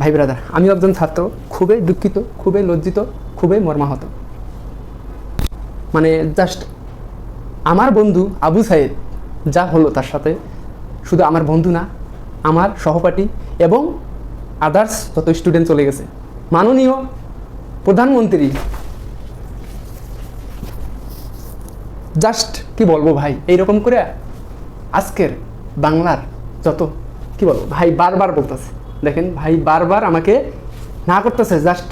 ভাই ব্রাদার আমিও একজন ছাত্র, খুবই দুঃখিত, খুবই লজ্জিত, খুবই মর্মাহত। মানে জাস্ট আমার বন্ধু আবু সাইদ যা হলো তার সাথে শুধু আমার বন্ধু না, আমার সহপাঠী এবং আদার্স যত স্টুডেন্ট চলে গেছে। মাননীয় প্রধানমন্ত্রী জাস্ট কি বলব ভাই, এইরকম করে আজকের বাংলার যত, কি বলব, ভাই বারবার বলতেছে। দেখেন, ভাই বারবার আমাকে না করতেছে জাস্ট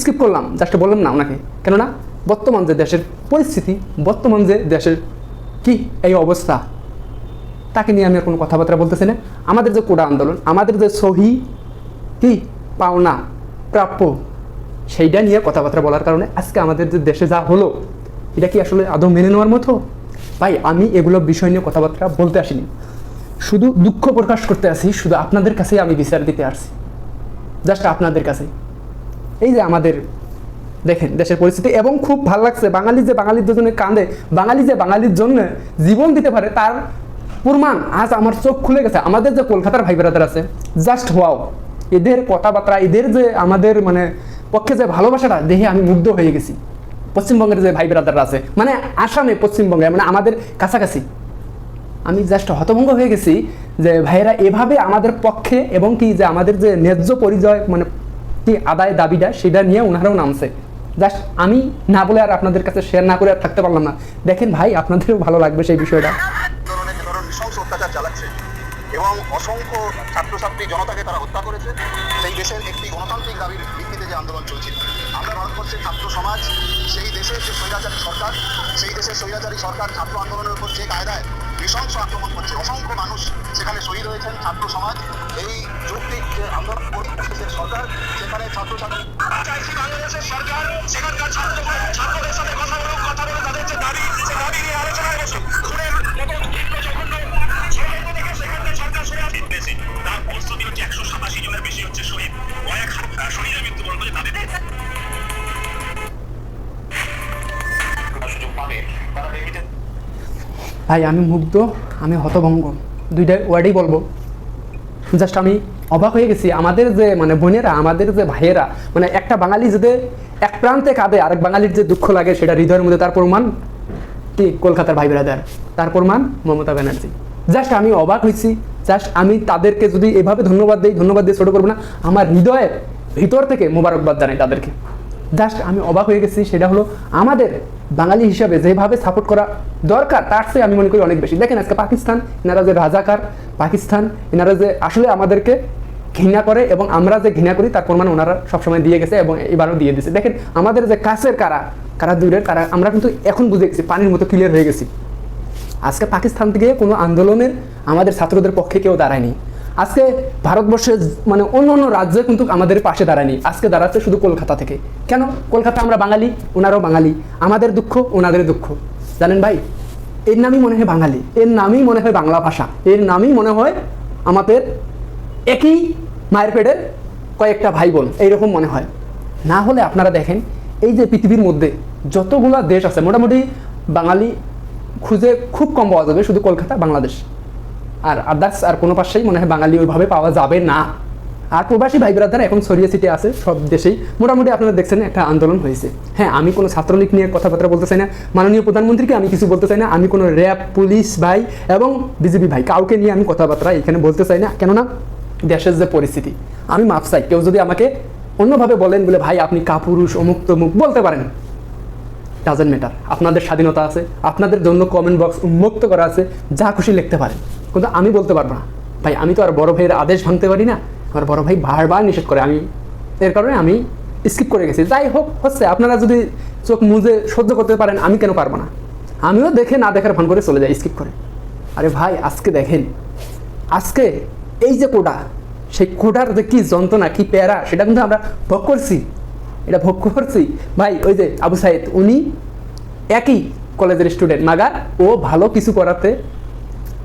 স্কিপ করলাম জাস্ট বললাম না ওনাকে। কেননা, বর্তমান যে দেশের পরিস্থিতি, বর্তমান যে দেশের কি এই অবস্থা, তাকে নিয়ে আমি আর কোনো কথাবার্তা বলতেছি না। আমাদের যে কোটা আন্দোলন, আমাদের যে সহি কি পাওনা প্রাপ্য, সেইটা নিয়ে কথাবার্তা বলার কারণে আজকে আমাদের যে দেশে যা হলো, এটা কি আসলে আদৌ মেনে নেওয়ার মতো? ভাই, আমি এগুলো বিষয় নিয়ে কথাবার্তা বলতে আসিনি। শুধু দুঃখ প্রকাশ করতে আসি, শুধু আপনাদের কাছেই আমি বিচার দিতে আসছি জাস্ট আপনাদের কাছে এই যে আমাদের, দেখেন, দেশের পরিস্থিতি, এবং খুব ভালো লাগছে, বাঙালি যে বাঙালির জন্য কাঁদে, বাঙালি যে বাঙালির জন্য জীবন দিতে পারে, তার প্রমাণ আজ আমার চোখ খুলে গেছে। আমাদের যে কলকাতার ভাই বেড়াদার আছে জাস্ট ওয়াও এদের কথাবার্তা, এদের যে আমাদের মানে পক্ষে যে ভালোবাসাটা দেখে আমি মুগ্ধ হয়ে গেছি। পশ্চিমবঙ্গের যে ভাই বেড়াদাররা আছে মানে আসামে পশ্চিমবঙ্গে মানে আমাদের কাছাকাছি। আমি জাস্ট হতভঙ্গ হয়ে গেছি যে ভাইয়েরা, এভাবে আমাদের পক্ষে এবং কি যে আমাদের যে ন্যায্য পরিচয় মানে কি আদায় দাবিটা, সেটা নিয়ে ওনারাও নামছে। জাস্ট আমি না বলে আর আপনাদের কাছে শেয়ার না করে আর থাকতে পারলাম না। দেখেন ভাই, আপনাদেরও ভালো লাগবে সেই বিষয়টা। এবং অসংখ্য ছাত্রছাত্রী জনতাকে তারা হত্যা করেছে। সেই দেশের একটি গণতান্ত্রিক দাবির ভিত্তিতে যে আন্দোলন চলছে আমরা ভারতবর্ষের ছাত্র সমাজ, সেই দেশের যে স্বৈরাচারী সরকার, সেই দেশের স্বৈরাচারী সরকার ছাত্র আন্দোলনের উপর যে কায়দায় নৃশংস আক্রমণ করছে, অসংখ্য মানুষ সেখানে শহীদ হয়েছেন ছাত্র সমাজ। এই যৌক্তিক যে আন্দোলন দেশের সরকার, সেখানে ছাত্রছাত্রী চাইছি বাংলাদেশের সরকার, সেখানকার ছাত্র ছাত্রদের সাথে কথা বলুক ভাই, আমি মুগ্ধ, আমি হতভঙ্গ। দুইটা ওয়ার্ডেই বলব। জাস্ট আমি অবাক হয়ে গেছি। আমাদের যে মানে বোনেরা, আমাদের যে ভাইয়েরা মানে একটা বাঙালি যদি এক প্রান্তে কাঁদে, আরেক বাঙালির যে দুঃখ লাগে, সেটা হৃদয়ের মধ্যে তার প্রমাণ কি? কলকাতার ভাই বেড়াদার তার প্রমাণ মমতা ব্যানার্জি। জাস্ট আমি অবাক হয়েছি। জাস্ট আমি তাদেরকে যদি এভাবে ধন্যবাদ দিই, ধন্যবাদ দিয়ে ছোটো করব না, আমার হৃদয়ের ভিতর থেকে মোবারকবাদ জানাই তাদেরকে। জাস্ট আমি অবাক হয়ে গেছি। সেটা হলো আমাদের বাঙালি হিসাবে যেভাবে সাপোর্ট করা দরকার, তার চেয়ে আমি মনে করি অনেক বেশি। দেখেন আজকে পাকিস্তান, এনারা যে রাজাকার, পাকিস্তান, এনারা যে আসলে আমাদেরকে ঘৃণা করে এবং আমরা যে ঘৃণা করি, তার প্রমাণ ওনারা সবসময় দিয়ে গেছে এবং এবারও দিয়ে দিয়েছে দেখেন আমাদের যে কাছের কারা কারা দূরের, কারা, আমরা কিন্তু এখন বুঝে গেছি, পানির মতো ক্লিয়ার হয়ে গেছি। আজকে পাকিস্তান থেকে কোনো আন্দোলনের আমাদের ছাত্রদের পক্ষে কেউ দাঁড়ায়নি। আজকে ভারতবর্ষের মানে অন্য অন্য রাজ্যে কিন্তু আমাদের পাশে দাঁড়ায়নি। আজকে দাঁড়াচ্ছে শুধু কলকাতা থেকে। কেন? কলকাতা আমরা বাঙালি, ওনারাও বাঙালি। আমাদের দুঃখ, ওনাদের দুঃখ। জানেন ভাই, এর নামই মনে হয় বাঙালি। এর নামই মনে হয় বাংলা ভাষা। এর নামই মনে হয় আমাদের একই মায়ের পেটের কয়েকটা ভাই বোন এইরকম মনে হয়। না হলে আপনারা দেখেন, এই যে পৃথিবীর মধ্যে যতগুলো দেশ আছে, মোটামুটি বাঙালি খুঁজে খুব কম পাওয়া যাবে শুধু কলকাতা, বাংলাদেশ। আর আদার্স আর কোনো পাশেই মনে হয় বাঙালি ওইভাবে পাওয়া যাবে না। আর প্রবাসী ভাই ব্রাদার এখন ছড়িয়ে ছিটিয়ে আছে সব দেশেই। মোটামুটি আপনারা দেখছেন একটা আন্দোলন হয়েছে। হ্যাঁ আমি কোনো ছাত্রলীগ নিয়ে কথাবার্তা বলতে চাই না। মাননীয় প্রধানমন্ত্রীকে আমি কিছু বলতে চাই না। আমি কোনো র্যাব পুলিশ ভাই এবং বিজেপি ভাই, কাউকে নিয়ে আমি কথাবার্তা এখানে বলতে চাই না। কেননা দেশের যে পরিস্থিতি, আমি মাপ চাই। কেউ যদি আমাকে অন্যভাবে বলেন বলে, ভাই, আপনি কাপুরুষ অমুক তমুক বলতে পারেন। ডাজেন্ট ম্যাটার আপনাদের স্বাধীনতা আছে। আপনাদের জন্য কমেন্ট বক্স উন্মুক্ত করা আছে। যা খুশি লিখতে পারেন। কিন্তু আমি বলতে পারব না। ভাই আমি তো আর বড় ভাইয়ের আদেশ ভাঙতে পারি না। আমার বড় ভাই বারবার নিষেধ করে। আমি এর কারণে আমি স্কিপ করে গেছি। যাই হোক, হচ্ছে আপনারা যদি চোখ মুজে সহ্য করতে পারেন, আমি কেন পারব না? আমিও দেখে না দেখার ভান করে চলে যাই স্কিপ করে। আরে ভাই, আজকে দেখেন। আজকে এই যে কোটা সেই কোটার যে কী যন্ত্রণা, কী প্যারা, সেটা কিন্তু আমরা ভোগ করছি। এটা ভোগ করছি। ভাই, ওই যে আবু সাইদ, উনি একই কলেজের স্টুডেন্ট মাগার ও ভালো কিছু করাতে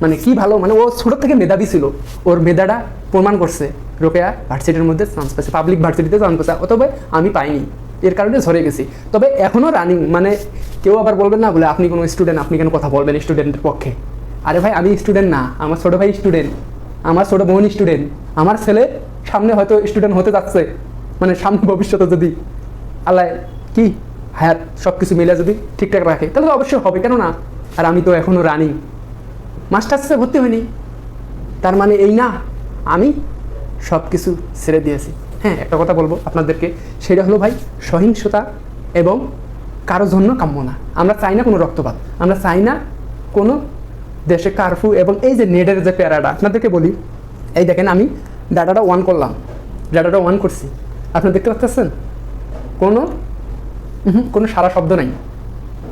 মানে কি ভালো মানে ও ছোটো থেকে মেধাবী ছিল। ওর মেধাটা প্রমাণ করছে রোকেয়া ভার্সিটির মধ্যে চান্স পাইছে পাবলিক ভার্সিটিতে চান্স পাইছে অতবে আমি পাইনি। এর কারণে ঝরে গেছি। তবে এখনও রানিং মানে কেউ আবার বলবেন না, বলে আপনি কোনো স্টুডেন্ট আপনি কেন কথা বলবেন স্টুডেন্টের পক্ষে? আরে ভাই, আমি স্টুডেন্ট না, আমার ছোটো ভাই স্টুডেন্ট আমার ছোটো বোন স্টুডেন্ট আমার ছেলে সামনে হয়তো স্টুডেন্ট হতে যাচ্ছে মানে সামনে ভবিষ্যতে যদি। আল্লাহ, কি? হায়াত সব কিছু মিলে যদি ঠিকঠাক রাখে, তাহলে অবশ্যই হবে কেন না আর আমি তো এখনও রানিং মাস্টার্সে ভর্তি হয়নি। তার মানে এই না, আমি সব কিছু ছেড়ে দিয়েছি। হ্যাঁ একটা কথা বলব আপনাদেরকে, সেটা হলো ভাই, সহিংসতা এবং কারও জন্য কাম্য না। আমরা চাই না কোনো রক্তপাত। আমরা চাই না কোনো দেশে কারফিউ এবং এই যে নেটের যে প্যারাটা, আপনাদেরকে বলি, এই দেখেন আমি ডাটাটা অন করলাম। ডাটাটা অন করছি। আপনি দেখতে পাচ্ছেন? কোনো কোনো সারা শব্দ নাই।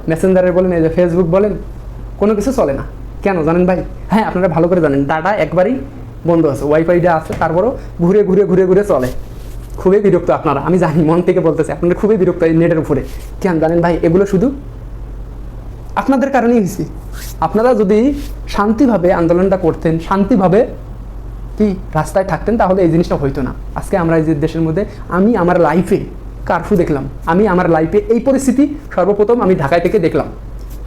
মেসেঞ্জারের বলেন, এই যে ফেসবুক বলেন, কোনো কিছু চলে না। কেন জানেন ভাই? হ্যাঁ আপনারা ভালো করে জানেন ডাটা একবারই বন্ধ আছে ওয়াইফাইটা আছে, তারপরও ঘুরে ঘুরে ঘুরে ঘুরে চলে। খুবই বিরক্ত আপনারা, আমি জানি, মন থেকে বলতেছি, আপনারা খুবই বিরক্ত এই নেটের উপরে। কেন জানেন ভাই, এগুলো শুধু আপনাদের কারণেই হয়েছে। আপনারা যদি শান্তিভাবে আন্দোলনটা করতেন, শান্তিভাবে কি রাস্তায় থাকতেন, তাহলে এই জিনিসটা হইতো না। আজকে আমরা এই যে দেশের মধ্যে, আমি আমার লাইফে কারফিউ দেখলাম, আমি আমার লাইফে এই পরিস্থিতি সর্বপ্রথম আমি ঢাকায় থেকে দেখলাম।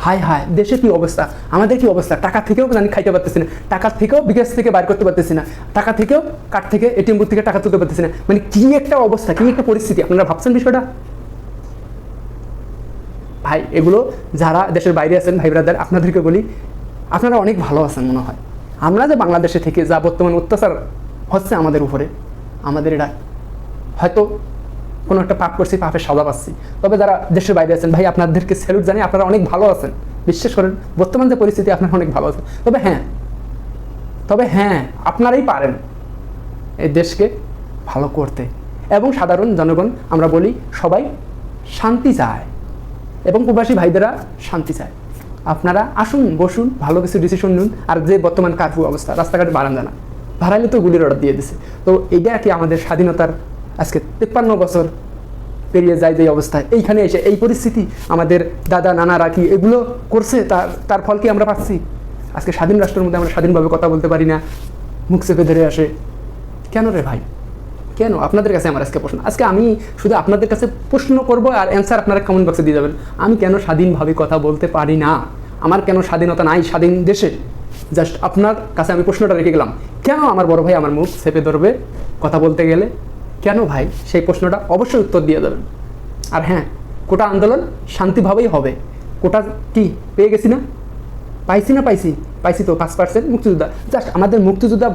হায় হায় দেশে কি অবস্থা? আমাদের কি অবস্থা? টাকা থেকেও জানি খাইতে পারতেছি না। টাকা থেকেও বিকাশ থেকে বাইর করতে পারতেছি না। টাকা থেকেও কার্ড থেকে এটিএম বুথ থেকে টাকা তুলতে পারতেছি না। মানে কি একটা অবস্থা, কি একটা পরিস্থিতি? আপনারা ভাবছেন বিষয়টা? ভাই, এগুলো যারা দেশের বাইরে আছেন, ভাই ব্রাদার আপনাদেরকে বলি, আপনারা অনেক ভালো আছেন মনে হয়। আমরা যে বাংলাদেশে থেকে যা বর্তমান অত্যাচার হচ্ছে আমাদের উপরে, আমাদের এটা হয়তো কোনো একটা পাপ করছি, পাপের সাজা পাচ্ছি। তবে যারা দেশের বাইরে আছেন, ভাই, আপনাদেরকে স্যালুট জানি আপনারা অনেক ভালো আছেন। বিশ্বাস করেন, বর্তমান যে পরিস্থিতি, আপনারা অনেক ভালো আছেন। তবে হ্যাঁ তবে হ্যাঁ আপনারাই পারেন এই দেশকে ভালো করতে। এবং সাধারণ জনগণ, আমরা বলি, সবাই শান্তি চায়। এবং প্রবাসী ভাইদেরা শান্তি চায়। আপনারা আসুন, বসুন, ভালো কিছু ডিসিশন নিন। আর যে বর্তমান কারফিউ অবস্থা, রাস্তাঘাটে বাড়ান জানা ভাড়াইলে তো গুলির অর্ডার দিয়ে দিছে। তো এইটা কি আমাদের স্বাধীনতার আজকে তেপ্পান্ন বছর পেরিয়ে যায় যে অবস্থায়। এইখানে এসে এই পরিস্থিতি আমাদের দাদা নানারা কি এগুলো করছে তার তার ফল কি আমরা পাচ্ছি? আজকে স্বাধীন রাষ্ট্রের মধ্যে আমরা স্বাধীনভাবে কথা বলতে পারি না। মুখ চেপে ধরে আসে, কেন রে ভাই? কেন? আপনাদের কাছে আমার আজকে প্রশ্ন। আজকে আমি শুধু আপনাদের কাছে প্রশ্ন করব আর অ্যান্সার আপনারা কমেন্ট বক্সে দিয়ে যাবেন। আমি কেন স্বাধীনভাবে কথা বলতে পারি না? আমার কেন স্বাধীনতা নাই স্বাধীন দেশে? জাস্ট আপনার কাছে আমি প্রশ্নটা রেখে গেলাম। কেন আমার বড় ভাই আমার মুখ চেপে ধরবে কথা বলতে গেলে? কেন ভাই? সেই প্রশ্নটা অবশ্যই উত্তর দিয়ে দেবেন। আর হ্যাঁ কোটা আন্দোলন শান্তিভাবেই হবে। কোটা কি পেয়ে গেছি না? পাইছি না পাইছি? পাইছি তো, পাঁচ পার্সেন্ট মুক্তিযোদ্ধা। জাস্ট আমাদের মুক্তিযোদ্ধা,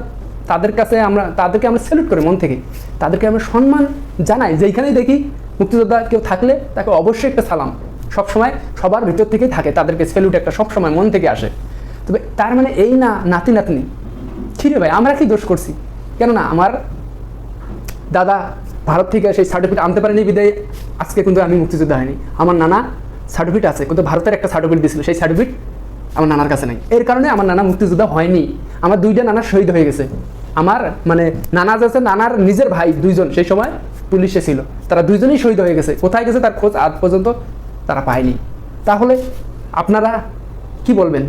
তাদের কাছে আমরা, তাদেরকে আমরা স্যালুট করি মন থেকে। তাদেরকে আমরা সম্মান জানাই। যেইখানেই দেখি মুক্তিযোদ্ধা কেউ থাকলে তাকে অবশ্যই একটা সালাম। সবসময় সবার ভিতর থেকেই থাকে, তাদেরকে স্যালুট একটা সবসময় মন থেকে আসে। তবে তার মানে এই না নাতি নাতনি ঠিক ভাই, আমরা কি দোষ করছি? কেননা আমার দাদা ভারত থেকে সেই সার্টিফিকেট আনতে পারেনি বিদায়। আজকে কিন্তু আমি মুক্তিযোদ্ধা হয়নি। আমার নানা সার্টিফিকেট আছে, কিন্তু ভারতের একটা সার্টিফিকেট দিয়েছিল সেই সার্টিফিকেট আমার নানার কাছে নেই। এর কারণে আমার নানা মুক্তিযোদ্ধা হয়নি। আমার দুইটা নানা শহীদ হয়ে গেছে। আমার মানে নানা আছে, নানার নিজের ভাই দুইজন, সেই সময় পুলিশে ছিল। তারা দুইজনই শহীদ হয়ে গেছে। কোথায় গেছে তার খোঁজ আজ পর্যন্ত তারা পায়নি। তাহলে আপনারা কি বলবেন?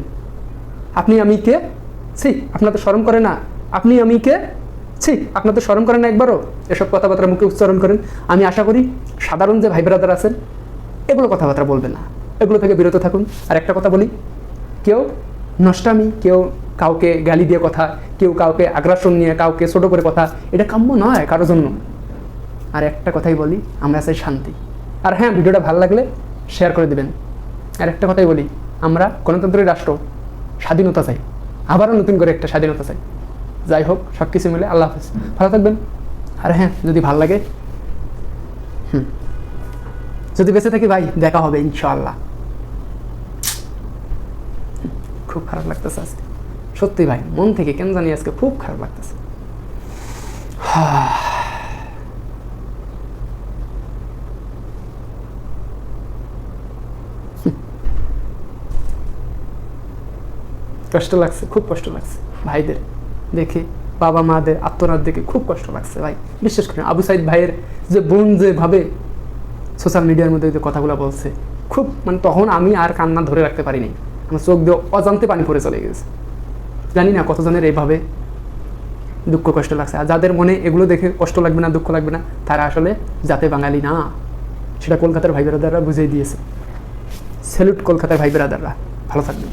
আপনি আমি কে? ছি, আপনার তো স্মরণ করে না। আপনি আমি কে? ছি, আপনার স্মরণ করেন একবারও? এসব কথাবার্তা মুখে উচ্চারণ করেন। আমি আশা করি সাধারণ যে ভাই ব্রাদার আছেন, এগুলো কথাবার্তা বলবেন না। এগুলো থেকে বিরত থাকুন। আর একটা কথা বলি, কেউ নষ্টামি, কেউ কাউকে গালি দিয়ে কথা, কেউ কাউকে আগ্রাসন নিয়ে, কাউকে ছোটো করে কথা, এটা কাম্য নয় কারোর জন্য। আর একটা কথাই বলি, আমরা চাই শান্তি। আর হ্যাঁ ভিডিওটা ভালো লাগলে শেয়ার করে দেবেন। আর একটা কথাই বলি, আমরা গণতন্ত্রের রাষ্ট্র, স্বাধীনতা চাই। আবারও নতুন করে একটা স্বাধীনতা চাই। যাই হোক সব কিছু মিলে আল্লাহ হাফিজ। ভালো থাকবেন। আর হ্যাঁ যদি ভালো লাগে যদি বেঁচে থাকি ভাই, দেখা হবে ইনশাআল্লাহ। খুব খারাপ লাগতেছে আজকে। সত্যি ভাই, মন থেকে কেন জানি আজকে খুব খারাপ লাগতেছে। কষ্ট লাগছে, খুব কষ্ট লাগছে ভাইদের। দেখে বাবা মাদের আত্মনাথ দেখে খুব কষ্ট লাগছে ভাই। বিশ্বাস করেন, আবু সাইদ ভাইয়ের যে বোন যেভাবে সোশ্যাল মিডিয়ার মধ্যে যে কথাগুলো বলছে, খুব মানে তখন আমি আর কান্না ধরে রাখতে পারিনি। আমার চোখ দিয়ে অজান্তে পানি পড়ে চলে গেছে। জানি না কতজনের এইভাবে দুঃখ কষ্ট লাগছে। আর যাদের মনে এগুলো দেখে কষ্ট লাগবে না, দুঃখ লাগবে না, তারা আসলে যাতে বাঙালি না। সেটা কলকাতার ভাই বেরাদাররা বুঝিয়ে দিয়েছে। স্যালুট কলকাতার ভাই বেরাদাররা ভালো থাকবেন।